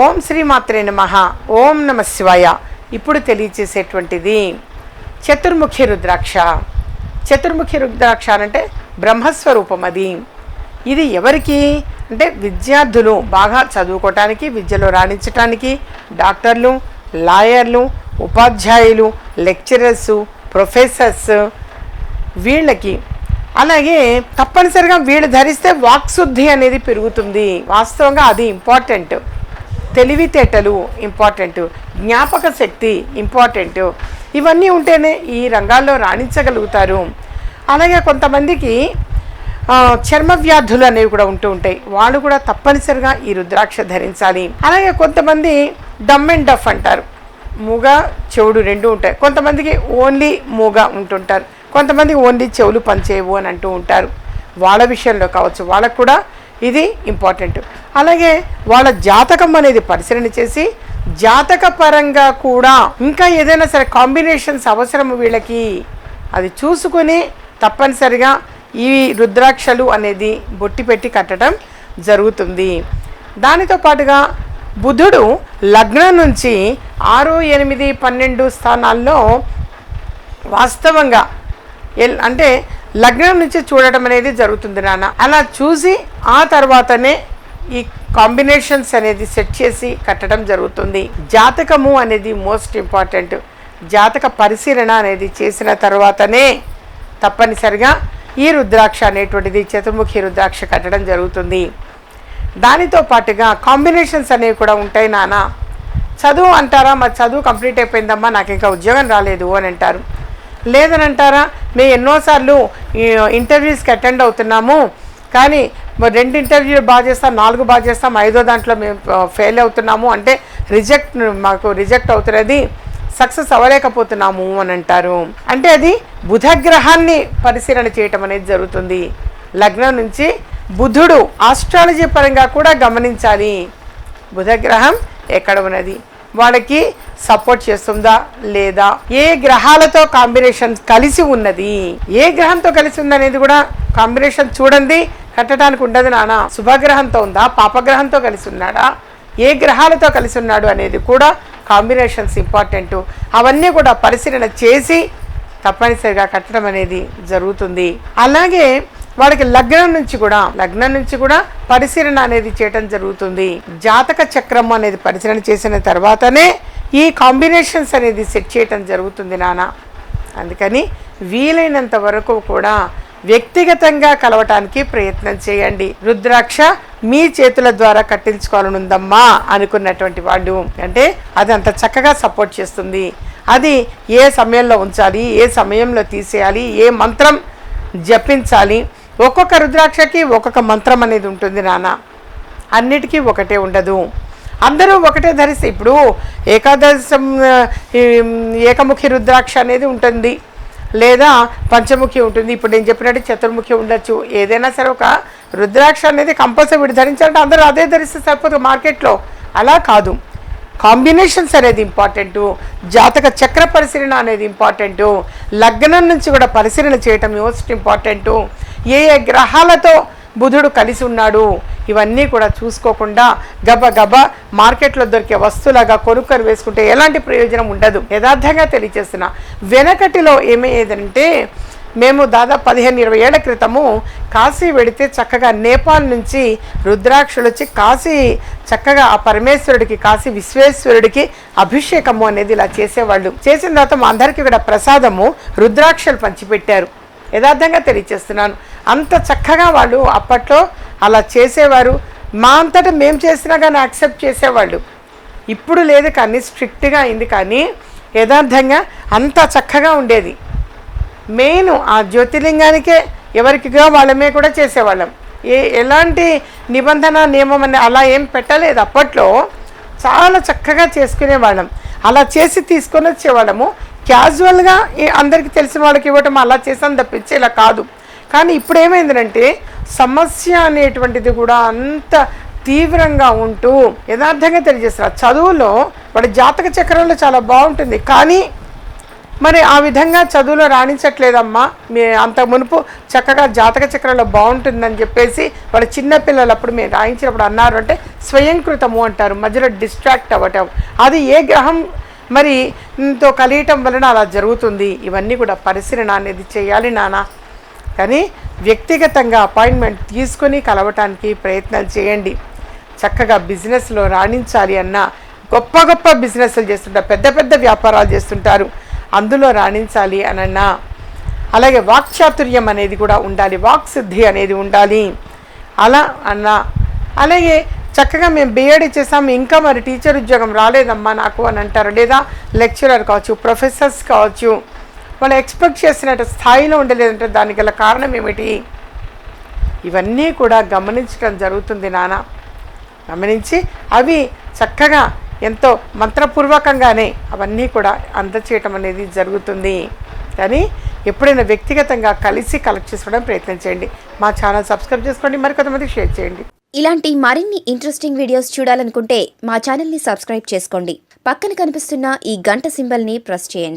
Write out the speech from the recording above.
ఓం శ్రీమాత్రే నమ. ఓం నమ శివాయ. ఇప్పుడు తెలియచేసేటువంటిది చతుర్ముఖి రుద్రాక్ష. చతుర్ముఖి రుద్రాక్ష అంటే బ్రహ్మస్వరూపం అది ఇది ఎవరికి? అంటే విద్యార్థులు బాగా చదువుకోవటానికి విద్యలో రాణించటానికి డాక్టర్లు లాయర్లు ఉపాధ్యాయులు లెక్చరర్స్ ప్రొఫెసర్స్ వీళ్ళకి. అలాగే తప్పనిసరిగా వీళ్ళు ధరిస్తే వాక్శుద్ధి అనేది పెరుగుతుంది. వాస్తవంగా అది ఇంపార్టెంట్. తెలివితేటలు ఇంపార్టెంట్ జ్ఞాపక శక్తి ఇంపార్టెంట్ ఇవన్నీ ఉంటేనే ఈ రంగాల్లో రాణించగలుగుతారు. అలాగే కొంతమందికి చర్మ వ్యాధులు అనేవి కూడా ఉంటూ ఉంటాయి. వాళ్ళు కూడా తప్పనిసరిగా ఈ రుద్రాక్ష ధరించాలి. అలాగే కొంతమంది డమ్ అండ్ డఫ్ అంటారు. మూగ చెవుడు రెండు ఉంటాయి. కొంతమందికి ఓన్లీ మూగ ఉంటుంటారు. కొంతమంది ఓన్లీ చెవులు పనిచేయవు అని అంటూ ఉంటారు. వాళ్ళ విషయంలో కావచ్చు. వాళ్ళకు కూడా ఇది ఇంపార్టెంట్ అలాగే వాళ్ళ జాతకం అనేది పరిశీలన చేసి జాతక పరంగా కూడా ఇంకా ఏదైనా సరే కాంబినేషన్స్ అవసరం వీళ్ళకి అది చూసుకొని తప్పనిసరిగా ఈ రుద్రాక్షలు అనేది బొట్టి పెట్టి కట్టడం జరుగుతుంది. దానితో పాటుగా బుధుడు లగ్నం నుంచి ఆరు ఎనిమిది పన్నెండు స్థానాల్లో వాస్తవంగా ఎల్ అంటే లగ్నం నుంచి చూడటం అనేది జరుగుతుంది నాన్న. అలా చూసి ఆ తర్వాతనే ఈ కాంబినేషన్స్ అనేది సెట్ చేసి కట్టడం జరుగుతుంది. జాతకము అనేది మోస్ట్ ఇంపార్టెంట్. జాతక పరిశీలన అనేది చేసిన తర్వాతనే తప్పనిసరిగా ఈ రుద్రాక్ష అనేటువంటిది చతుర్ముఖి రుద్రాక్ష కట్టడం జరుగుతుంది. దానితో పాటుగా కాంబినేషన్స్ అనేవి కూడా ఉంటాయి నాన్న చదువు అంటారా? మా చదువు కంప్లీట్ అయిపోయిందమ్మా నాకు ఇంకా ఉద్యోగం రాలేదు అని అంటారు. లేదని అంటారా? మేము ఎన్నోసార్లు ఇంటర్వ్యూస్కి అటెండ్ అవుతున్నాము. కానీ రెండు ఇంటర్వ్యూలు బాగా చేస్తాం నాలుగు బాగా చేస్తాం ఐదో దాంట్లో మేము ఫెయిల్ అవుతున్నాము. అంటే రిజెక్ట్ మాకు రిజెక్ట్ అవుతున్నది సక్సెస్ అవ్వలేకపోతున్నాము అని అంటారు. అంటే అది బుధగ్రహాన్ని పరిశీలన చేయటం అనేది జరుగుతుంది. లగ్నం నుంచి బుధుడు ఆస్ట్రాలజీ పరంగా కూడా గమనించాలి. బుధగ్రహం ఎక్కడ ఉన్నది? వాళ్ళకి సపోర్ట్ చేస్తుందా లేదా? ఏ గ్రహాలతో కాంబినేషన్ కలిసి ఉన్నది? ఏ గ్రహంతో కలిసి ఉంది అనేది కూడా కాంబినేషన్ చూడండి. కట్టడానికి ఉండదు నాన్న శుభగ్రహంతో ఉందా? పాపగ్రహంతో కలిసి ఉన్నాడా? ఏ గ్రహాలతో కలిసి ఉన్నాడు అనేది కూడా కాంబినేషన్స్ ఇంపార్టెంట్ అవన్నీ కూడా పరిశీలన చేసి తప్పనిసరిగా కట్టడం అనేది జరుగుతుంది. అలాగే వాడికి లగ్నం నుంచి కూడా లగ్నం నుంచి కూడా పరిశీలన అనేది చేయటం జరుగుతుంది. జాతక చక్రం అనేది పరిశీలన చేసిన తర్వాతనే ఈ కాంబినేషన్స్ అనేది సెట్ చేయటం జరుగుతుంది నాన్న అందుకని వీలైనంత వరకు కూడా వ్యక్తిగతంగా కలవటానికి ప్రయత్నం చేయండి. రుద్రాక్ష మీ చేతుల ద్వారా కట్టించుకోవాలనుందమ్మా అనుకున్నటువంటి వాళ్ళు. అంటే అది అంత చక్కగా సపోర్ట్ చేస్తుంది. అది ఏ సమయంలో ఉంచాలి ఏ సమయంలో తీసేయాలి ఏ మంత్రం జపించాలి. ఒక్కొక్క రుద్రాక్షకి ఒక్కొక్క మంత్రం అనేది ఉంటుంది నాన్న. అన్నిటికీ ఒకటే ఉండదు. అందరూ ఒకటే ధరిస్తే ఇప్పుడు ఏకాదశం ఏకముఖి రుద్రాక్ష అనేది ఉంటుంది. లేదా పంచముఖి ఉంటుంది. ఇప్పుడు నేను చెప్పినట్టు చతుర్ముఖి ఉండొచ్చు. ఏదైనా సరే ఒక రుద్రాక్ష అనేది కంపల్సరీ వీడు ధరించాలంటే అందరూ అదే ధరిస్తే సరిపోతుంది మార్కెట్లో. అలా కాదు. కాంబినేషన్స్ అనేది ఇంపార్టెంటు. జాతక చక్ర పరిశీలన అనేది ఇంపార్టెంటు. లగ్నం నుంచి కూడా పరిశీలన చేయటం మోస్ట్ ఇంపార్టెంటు. ఏ ఏ గ్రహాలతో బుధుడు కలిసి ఉన్నాడు. ఇవన్నీ కూడా చూసుకోకుండా గబ గబ మార్కెట్లో దొరికే వస్తువులాగా కొనుక్కొని వేసుకుంటే ఎలాంటి ప్రయోజనం ఉండదు. యథార్థంగా తెలియజేస్తున్నా. వెనకటిలో ఏమయ్యేదంటే మేము దాదాపు పదిహేను ఇరవై ఏళ్ళ క్రితము కాశీ వెడితే చక్కగా నేపాల్ నుంచి రుద్రాక్షలు వచ్చి కాశీ చక్కగా ఆ పరమేశ్వరుడికి కాశీ విశ్వేశ్వరుడికి అభిషేకము అనేది ఇలా చేసేవాళ్ళు. చేసిన తర్వాత మా అందరికీ కూడా ప్రసాదము రుద్రాక్షలు పంచిపెట్టారు. యథార్థంగా తెలియచేస్తున్నాను అంత చక్కగా వాళ్ళు అప్పట్లో అలా చేసేవారు. మా అంతటా మేము చేసినా కానీ యాక్సెప్ట్ చేసేవాళ్ళు. ఇప్పుడు లేదు కానీ స్ట్రిక్ట్గా అయింది కానీ యథార్థంగా అంత చక్కగా ఉండేది. మెయిన్ ఆ జ్యోతిర్లింగానికే ఎవరికిగా వాళ్ళమే కూడా చేసేవాళ్ళం. ఏ ఎలాంటి నిబంధన నియమం అని అలా ఏం పెట్టలేదు. అప్పట్లో చాలా చక్కగా చేసుకునేవాళ్ళం. అలా చేసి తీసుకొని వచ్చేవాళ్ళము. క్యాజువల్గా అందరికీ తెలిసిన వాళ్ళకి ఇవ్వటం అలా చేసాను తప్పించి ఇలా కాదు. కానీ ఇప్పుడు ఏమైందంటే సమస్య అనేటువంటిది కూడా అంత తీవ్రంగా ఉంటూ యథార్థంగా తెలియజేస్తారు చదువులో వాడి జాతక చక్రంలో చాలా బాగుంటుంది. కానీ మరి ఆ విధంగా చదువులో రాణించట్లేదమ్మా. మీ అంత మునుపు చక్కగా జాతక చక్రంలో బాగుంటుందని చెప్పేసి వాళ్ళ చిన్నపిల్లలు అప్పుడు మేము రాయించినప్పుడు అన్నారు. అంటే స్వయంకృతము అంటారు. మధ్యలో డిస్ట్రాక్ట్ అవ్వటం. అది ఏ గ్రహం మరి తో కలియటం వలన అలా జరుగుతుంది? ఇవన్నీ కూడా పరిశీలన అనేది చేయాలి నానా. కానీ వ్యక్తిగతంగా అపాయింట్మెంట్ తీసుకొని కలవటానికి ప్రయత్నాలు చేయండి. చక్కగా బిజినెస్లో రాణించాలి అన్న గొప్ప గొప్ప బిజినెస్లు చేస్తుంటారు. పెద్ద పెద్ద వ్యాపారాలు చేస్తుంటారు. అందులో రాణించాలి అనన్నా. అలాగే వాక్చాతుర్యం అనేది కూడా ఉండాలి. వాక్ సిద్ధి అనేది ఉండాలి. అలా అన్న. అలాగే చక్కగా మేము బీఎడ్ చేసాము ఇంకా మరి టీచర్ ఉద్యోగం రాలేదమ్మా నాకు అని అంటారు. లేదా లెక్చరర్ కావచ్చు ప్రొఫెసర్స్ కావచ్చు. వాళ్ళు ఎక్స్పెక్ట్ చేసినట్టు స్థాయిలో ఉండలేదంటే దానికి గల కారణం ఏమిటి? ఇవన్నీ కూడా గమనించడం జరుగుతుంది నాన్న గమనించి అవి చక్కగా ఎంతో మంత్రపూర్వకంగానే అవన్నీ కూడా అందచేయటం అనేది జరుగుతుంది. కానీ ఎప్పుడైనా వ్యక్తిగతంగా కలిసి కలెక్ట్ చేసుకోవడం ప్రయత్నం చేయండి. మా ఛానల్ సబ్స్క్రైబ్ చేసుకోండి మరికొంతమంది షేర్ చేయండి. ఇలాంటి మరిన్ని ఇంట్రెస్టింగ్ వీడియోస్ చూడాలనుకుంటే మా ఛానల్ని సబ్స్క్రైబ్ చేసుకోండి. పక్కన కనిపిస్తున్న ఈ గంట సింబల్ని ప్రెస్ చేయండి.